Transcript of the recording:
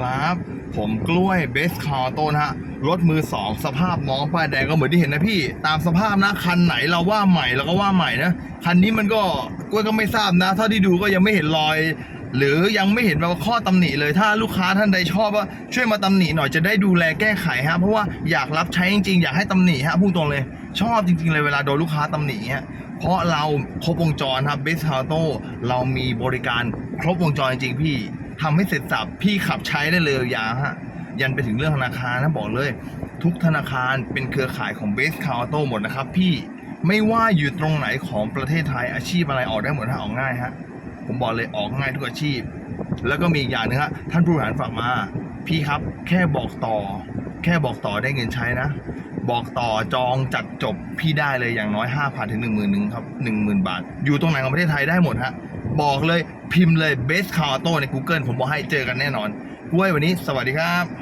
ครับ ผมกล้วยเบสคาร์โตนะฮะรถมือสองสภาพมองป้ายแดงก็เหมือนที่เห็นนะพี่ ตามสภาพนะคันไหนเราว่าใหม่เราก็ว่าใหม่นะคันนี้มันก็กล้วยก็ไม่ทราบนะเท่าที่ดูก็ยังไม่เห็นรอย หรือยังไม่เห็นแบบข้อตำหนิเลยถ้าลูกค้าท่านใดชอบว่าช่วยมาตำหนิหน่อยจะได้ดูแลแก้ไขฮะเพราะว่าอยากรับใช้จริงๆอยากให้ตำหนิฮะพูดตรงเลยชอบจริงๆเลยเวลาโดนลูกค้าตำหนิฮะเพราะเราครบวงจรครับเบสคาโตเรามีบริการครบวงจรจริงๆพี่ ทำให้เสร็จสับพี่ขับใช้ได้เลยยาฮะยันไปถึงเรื่องธนาคารนะบอกเลย ทุกธนาคารเป็นเครือข่ายของเบสคาร์โต้หมดนะครับ พี่ไม่ว่าอยู่ตรงไหนของประเทศไทยอาชีพอะไรออกได้หมดฮะออกง่ายฮะผมบอกเลยออกง่ายทุกอาชีพ แล้วก็มีอีกอย่างหนึงฮะท่านผู้บริหารฝากมา พี่ครับแค่บอกต่อ แค่บอกต่อได้เงินใช้นะ บอกต่อจองจัดจบพี่ได้เลยอย่างน้อย 5 0 0 0 ถึง 1 0 0 0 0นึงครับ 10,000 บาท อยู่ตรงไหนของประเทศไทยได้หมดฮะ บอกเลยพิมพ์เลย best car auto ใน Google ผมบอกให้เจอกันแน่นอนกล้วยวันนี้สวัสดีครับ